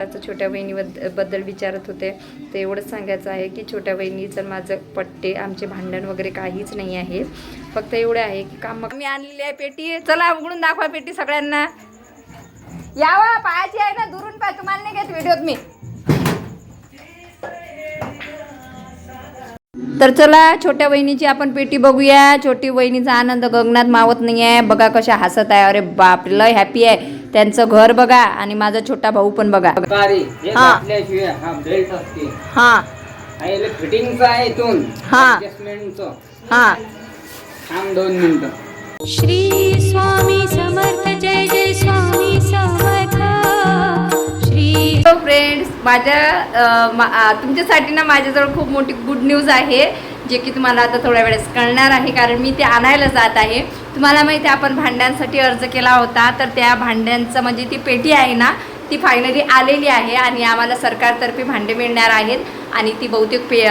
छोट्या बहिणीबद्दल बद्दल विचारत होते. तर एवढंच सांगायचं आहे की छोट्या बहिणीचं माझं पट्टे आमचे भांडण वगैरे काहीच नाही आहे. फक्त एवढं आहे की काम मी आणलेली आहे पेटी. चला उघडून दाखवा पेटी सगळ्यांना. यावा पाहायची आहे ना दुरून पाय तुम्हाला नाही घेत व्हिडिओत मी. तर चला छोट्या बहिणीची आपण पेटी बघूया. छोटी बहिणीचा आनंद गगनात मावत नाही आहे बघा कशा हसत आहे. अरे बाप लय हॅपी आहे. त्यांचं घर बघा आणि माझा छोटा भाऊ पण बघा. हे. हा. हा. हा हा फिटिंगचा आहे इथून. हा. ऍडजस्टमेंटचं हा. थांब दोन मिनिटं. श्री स्वामी समर्थ जय जय स्वामी समर्थ. श्री फ्रेंड्स माझ्या अ, मा- आ, तुमच्यासाठी ना माझ्याजवळ खूप मोठी गुड न्यूज आहे. जे की तुम्हाला आता थोड्या वेळेस कळणार आहे कारण मी ते आणायला जात आहे. तुम्हाला माहिती आहे आपण भांड्यांसाठी अर्ज केला होता तर त्या भांड्यांचं म्हणजे ती पेटी आहे ना ती फायनली आलेली आहे आणि आम्हाला सरकारतर्फे भांडे मिळणार आहेत आणि ती बहुतेक पे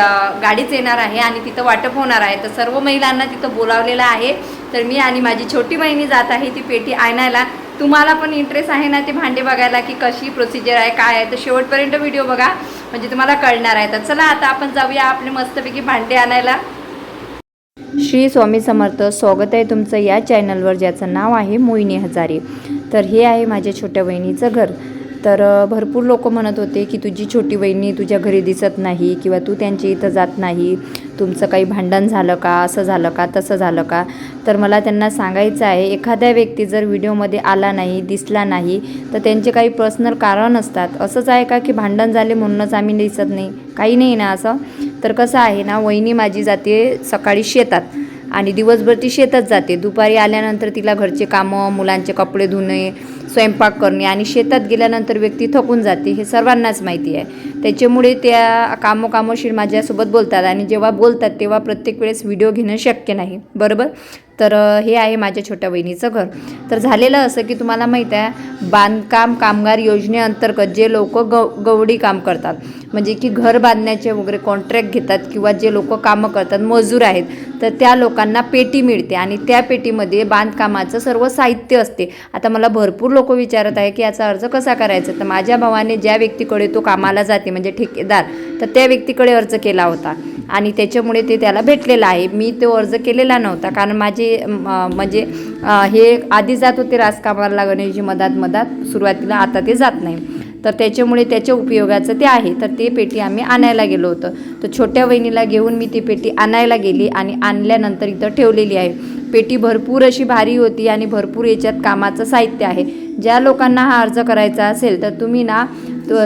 गाडीच येणार आहे आणि तिथं वाटप होणार आहे. तर सर्व महिलांना तिथं बोलावलेलं आहे. तर मी आणि माझी छोटी बहिणी जात आहे ती पेटी आणायला. तुम्हाला पण इंटरेस्ट आहे ना ते भांडे बघायला की कशी प्रोसिजर आहे काय आहे तर शेवटपर्यंत व्हिडिओ बघा. म्हणजे तुम्हाला कळणार आहे. तर चला आता आपण जाऊया आपले मस्तपैकी भांडे आणायला. श्री स्वामी समर्थ स्वागत आहे तुमचं या चॅनलवर ज्याचं नाव आहे मोहिनी हजारे. तर हे आहे माझ्या छोट्या बहिणीचं घर. तर भरपूर लोक म्हणत होते की तुझी छोटी बहिणी तुझ्या घरी दिसत नाही किंवा तू त्यांच्या इथं जात नाही. तुमचं काही भांडण झालं का असं झालं का तसं झालं का? तर मला त्यांना सांगायचं आहे एखाद्या व्यक्ती जर व्हिडिओमध्ये आला नाही दिसला नाही तर त्यांचे काही पर्सनल कारण असतात. असंच आहे का की भांडण झाले म्हणूनच आम्ही दिसत नाही? काही नाही ना असं? तर कसं आहे ना वहिनी माझी जाते सकाळी शेतात आणि दिवसभर ती शेतात जाते. दुपारी आल्यानंतर तिला घरचे कामं मुलांचे कपडे धुणे स्वयंपाक करणे आणि शेतात गेल्यानंतर व्यक्ती थकून जाते हे सर्वांनाच माहिती आहे. त्याच्यामुळे त्या कामोकामोशीर माझ्यासोबत बोलतात आणि जेव्हा बोलतात तेव्हा प्रत्येक वेळेस व्हिडिओ घेणं शक्य नाही. बरोबर? तर हे आहे माझ्या छोट्या बहिणीचं घर. तर झालेलं असं की तुम्हाला माहीत आहे बांधकाम कामगार योजनेअंतर्गत जे लोक गव गवडी काम करतात म्हणजे की घर बांधण्याचे वगैरे कॉन्ट्रॅक्ट घेतात किंवा जे लोक कामं करतात मजूर आहेत तर त्या लोकांना पेटी मिळते आणि त्या पेटीमध्ये बांधकामाचं सर्व साहित्य असते. आता मला भरपूर लोक विचारत आहे की याचा अर्ज कसा करायचा? तर माझ्या भावाने ज्या व्यक्तीकडे तो कामाला जाते म्हणजे ठेकेदार. तर त्या व्यक्तीकडे अर्ज केला होता. आणि त्याच्यामुळे ते त्याला भेटलेलं आहे. मी तो अर्ज केलेला नव्हता. कारण माझे म्हणजे हे आधी जात होते राजकामाला गणेशजी मधात मधात. सुरुवातीला आता ते जात नाही. तर त्याच्यामुळे त्याच्या उपयोगाचं ते आहे. तर ते पेटी आम्ही आणायला गेलो होतं. तर छोट्या वहिनीला घेऊन मी ती पेटी आणायला गेली आणि आणल्यानंतर इथं ठेवलेली आहे. पेटी भरपूर अशी भारी होती आणि भरपूर याच्यात कामाचं साहित्य आहे. ज्या लोकांना हा अर्ज करायचा असेल तर तुम्ही ना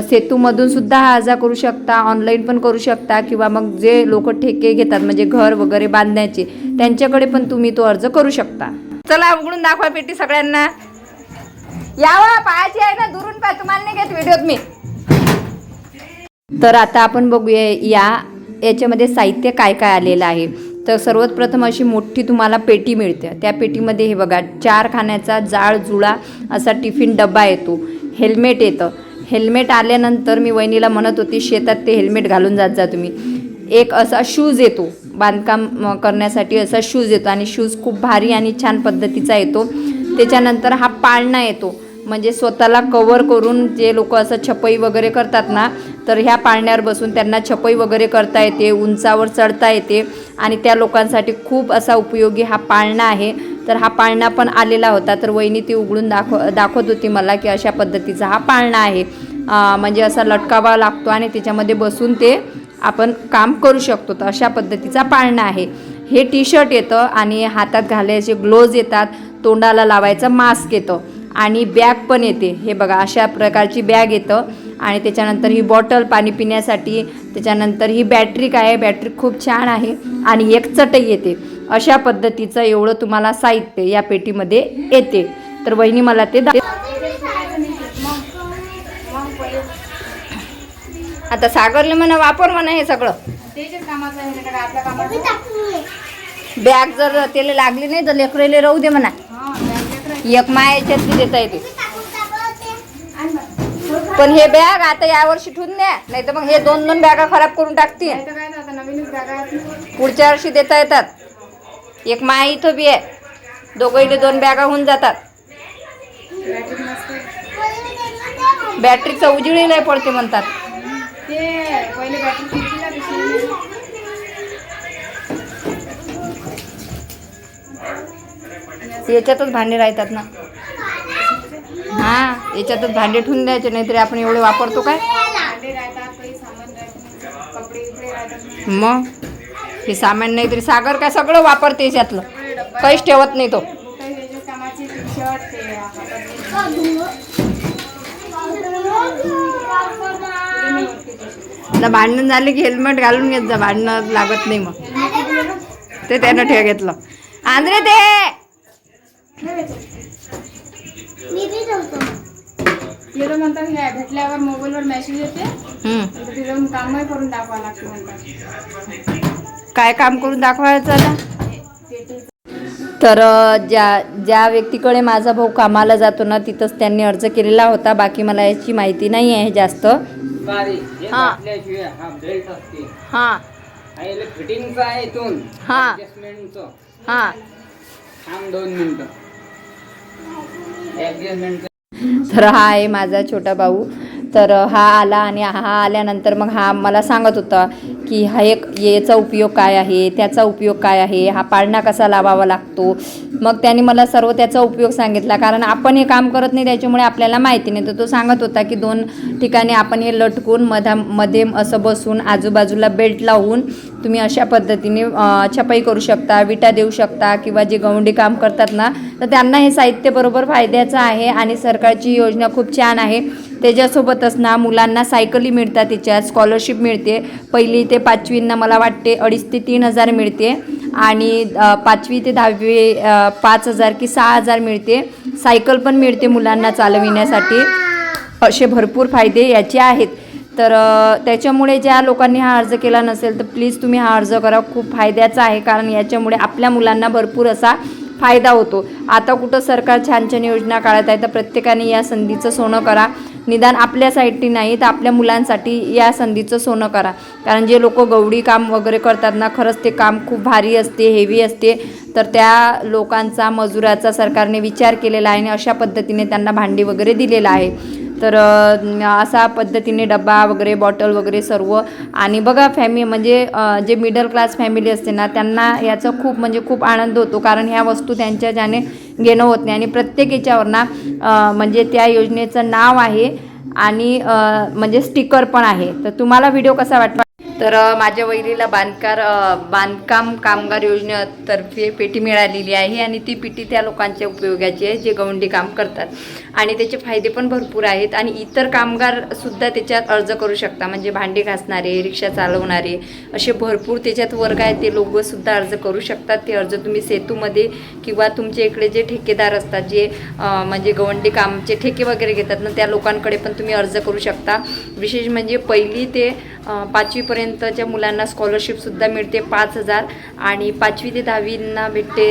सेतूमधून सुद्धा हा अर्ज करू शकता ऑनलाईन पण करू शकता किंवा मग जे लोक ठेके घेतात म्हणजे घर वगैरे बांधण्याचे त्यांच्याकडे पण तुम्ही तो अर्ज करू शकता. चला उघडून दाखवा पेटी सगळ्यांना. यावा पाहायची आहे ना दुरून पाय तुम्हाला नाही घेत व्हिडिओत मी. तर आता आपण बघूया या याच्यामध्ये साहित्य काय काय आलेलं आहे. तर सर्वात प्रथम अशी मोठी तुम्हाला पेटी मिळते. त्या पेटीमध्ये हे बघा चार खाण्याचा जाळ जुळा असा टिफिन डब्बा येतो. हेल्मेट येतं. हेल्मेट आल्यानंतर मी वहिनीला म्हणत होती शेतात ते हेल्मेट घालून जात जा तुम्ही. एक असा शूज येतो. बांधकाम करण्यासाठी असा शूज येतो आणि शूज खूप भारी आणि छान पद्धतीचा येतो. त्याच्यानंतर हा पाळणा येतो. म्हणजे स्वतःला कवर करून जे लोक असं छपई वगैरे करतात ना तर ह्या पाळण्यावर बसून त्यांना छपई वगैरे करता येते उंचावर चढता येते आणि त्या लोकांसाठी खूप असा उपयोगी हा पाळणा आहे. तर हा पाळणा पण आलेला होता. तर वहिनी ती उघडून दाखव दाखवत होती मला की अशा पद्धतीचा हा पाळणा आहे. म्हणजे असा लटकावा लागतो आणि त्याच्यामध्ये बसून ते आपण काम करू शकतो. तर अशा पद्धतीचा पाळणा आहे. हे टी शर्ट येतं आणि हातात घालायचे ग्लोव्ज येतात. तोंडाला लावायचं मास्क येतं आणि बॅग पण येते. हे बघा अशा प्रकारची बॅग येतं. आणि त्याच्यानंतर ही बॉटल पाणी पिण्यासाठी त्याच्यानंतर ही बॅटरी काय आहे? बॅटरी खूप छान आहे आणि एक चटई येते. अशा पद्धतीचं एवढं तुम्हाला साहित्य या पेटीमध्ये येते. तर वहिनी मला ते दा- आता सागरले म्हणा वापर म्हणा हे सगळं. बॅग जर त्याला लागली नाही तर लेकरेले राहू दे म्हणा. एक मायाच्यात देता येते. पण हे बॅग आता यावर्षी ठेवून द्या. नाही तर मग हे दोन दोन बॅगा खराब करून टाकतील. पुढच्या वर्षी देता येतात. एक माया इथं बी आहे. दोघंही दोन बॅगा होऊन जातात. बॅटरीचा उजळी लय पडते म्हणतात. ते पहिले बॅटरी किती ना दुसरी याच्यातच भांडे राहतात ना. हा याच्यातच भांडे ठेवून द्यायचे नाहीतरी आपण एवढे वापरतो काय? मग? हे सामान नाही तरी सागर काय सगळं वापरते याच्यातलं. काहीच ठेवत नाही तो. आता भांडण झाले की हेल्मेट घालून घेत जा भांडणं लागत नाही मग. ते त्यानं ठेव घेतलं. आंध्रे ते! म्हणतात हे भेटल्यावर मोबाईलवर मेसेज येते. कामही करून दाखवा लागते म्हणतात. काय काम करून दाखवायचं तर ज्या ज्या व्यक्तीकडे माझा भाऊ कामाला जातो ना तिथंच त्यांनी अर्ज केलेला होता. बाकी मला याची माहिती नाही आहे जास्त. हे हा. हा हां. हा हा. हां. दोन मिनिटं. तर हा आहे माझा छोटा भाऊ. तर हा आला आणि हा आल्यानंतर मग हा मला सांगत होता की हा एक याचा उपयोग काय आहे त्याचा उपयोग काय आहे हा पाळणा कसा लावावा लागतो मग त्याने मला सर्व त्याचा उपयोग सांगितला. कारण आपण हे काम करत नाही त्याच्यामुळे आपल्याला माहिती नाही. तर तो सांगत होता की दोन ठिकाणी आपण हे लटकून मधा मध्ये असं बसून आजूबाजूला बेल्ट लावून तुम्ही अशा पद्धतीने छपाई करू शकता विटा देऊ शकता किंवा जे गवंडी काम करतात ना तर त्यांना हे साहित्य बरोबर फायद्याचं आहे आणि सरकारची योजना खूप छान आहे. त्याच्यासोबतच ना मुलांना सायकली मिळतात त्याच्यात स्कॉलरशिप मिळते. पहिली ते पाचवींना मला वाटते अडीच ते तीन हजार मिळते. आणि पाचवी ते दहावी पाच हजार की सहा हजार मिळते. सायकल पण मिळते मुलांना चालविण्यासाठी. असे भरपूर फायदे याचे आहेत. तर त्याच्यामुळे ज्या लोकांनी हा अर्ज केला नसेल तर प्लीज तुम्ही हा अर्ज करा. खूप फायद्याचा आहे कारण याच्यामुळे आपल्या मुलांना भरपूर असा फायदा होतो. आता कुठं सरकार छान छान योजना काढत आहे तर प्रत्येकाने या संधीचं सोनं करा. निदान आपल्यासाठी नाही तर आपल्या मुलांसाठी या संधीचं सोनं करा. कारण जे लोक गवडी काम वगैरे करतात ना खरंच ते काम खूप भारी असते हेवी असते. तर त्या लोकांचा मजुराचा सरकारने विचार केलेला आहे आणि अशा पद्धतीने त्यांना भांडी वगैरे दिलेलं आहे. तर असा पद्धतीने डबा वगैरे बॉटल वगैरे सर्व. आणि बघा फॅमिली म्हणजे जे मिडल क्लास फॅमिली असते ना त्यांना याचा खूप म्हणजे खूप आनंद होतो. कारण ह्या वस्तू त्यांच्या ज्याने घेणं होत नाही. आणि प्रत्येक याच्यावर ना म्हणजे त्या योजनेचं नाव आहे. आणि म्हणजे स्टिकर पण आहे. तर तुम्हाला व्हिडिओ कसा वाटला? तर माझ्या वहिनीला बांधकार बांधकाम कामगार योजनेतर्फे पेटी मिळालेली आहे आणि ती पेटी त्या लोकांच्या उपयोगाची आहे जे गवंडी काम करतात. आणि त्याचे फायदे पण भरपूर आहेत आणि इतर कामगार सुद्धा त्याच्यात अर्ज करू शकता. म्हणजे भांडी घासणारे रिक्षा चालवणारे असे भरपूर त्याच्यात वर्ग आहेत ते लोकसुद्धा अर्ज करू शकतात. ते अर्ज तुम्ही सेतूमध्ये किंवा तुमच्या इकडे जे ठेकेदार असतात जे म्हणजे गवंडी कामचे ठेके वगैरे घेतात ना त्या लोकांकडे पण तुम्ही अर्ज करू शकता. विशेष म्हणजे पहिली ते पाचवीपर्यंत पाचवीपर्यंतच्या मुलांना स्कॉलरशिपसुद्धा मिळते पाच हजार आणि पाचवी ते दहावींना भेटते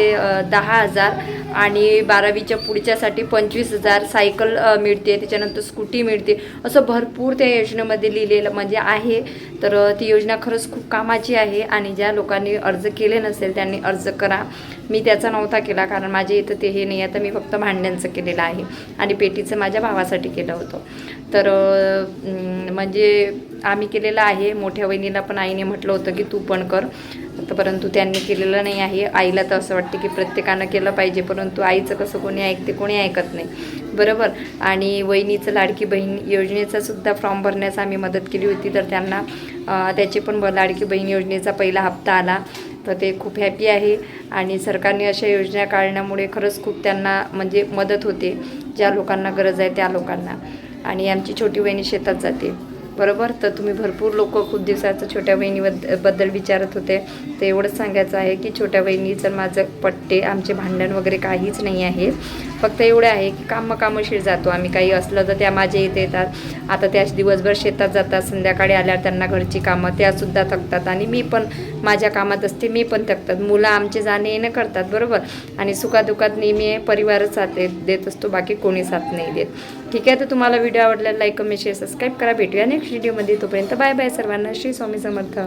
दहा हजार. आणि बारावीच्या पुढच्यासाठी पंचवीस हजार सायकल मिळते. त्याच्यानंतर स्कूटी मिळते. असं भरपूर त्या योजनेमध्ये लिहिलेलं म्हणजे आहे. तर ती योजना खरंच खूप कामाची आहे आणि ज्या लोकांनी अर्ज केले नसेल त्यांनी अर्ज करा. मी त्याचा नव्हता केला कारण माझ्या इथं ते हे नाही आता मी फक्त भांड्यांचं केलेलं आहे आणि पेटीचं माझ्या भावासाठी केलं होतं. तर म्हणजे आम्ही केलेलं आहे. मोठ्या वहिनीला पण आईने म्हटलं होतं की तू पण कर. तर परंतु त्यांनी केलेलं नाही आहे. आईला तर असं वाटते की प्रत्येकानं केलं पाहिजे परंतु आईचं कसं कोणी ऐकते कोणी ऐकत नाही. बरोबर? आणि वहिनीचं लाडकी बहीण योजनेचा सुद्धा फॉर्म भरण्यास आम्ही मदत केली होती तर त्यांना त्याची पण लाडकी बहीण योजनेचा पहिला हप्ता आला. तर ते खूप हॅपी आहे आणि सरकारने अशा योजना काढण्यामुळे खरंच खूप त्यांना म्हणजे मदत होते ज्या लोकांना गरज आहे त्या लोकांना. आणि आमची छोटी बहिणी शेतात जाते. बरोबर? तर तुम्ही भरपूर लोक खूप दिवसाचं छोट्या बहिणीबद्दल बद्दल विचारत होते. तर एवढंच सांगायचं आहे की छोट्या बहिणीचं माझं पट्टे आमचे भांडण वगैरे काहीच नाही आहे. फक्त एवढं आहे की कामं कामशीर जातो आम्ही. काही असलं तर त्या माझ्या इथे येतात. आता त्या दिवसभर शेतात जातात. संध्याकाळी आल्यावर त्यांना घरची कामं त्यासुद्धा थकतात. आणि मी पण माझ्या कामात असते मी पण थकतात. मुलं आमचे जाणे येणं करतात बरोबर? आणि सुखादुखात नेहमी परिवारच साथ देत देत असतो. बाकी कोणी साथ नाही देत. ठीक आहे तर तुम्हाला व्हिडिओ आवडला लाईक कमेंट शेअर सबस्क्राईब करा. भेटूया नेक्स्ट व्हिडिओमध्ये तोपर्यंत बाय बाय सर्वांना. श्री स्वामी समर्थ.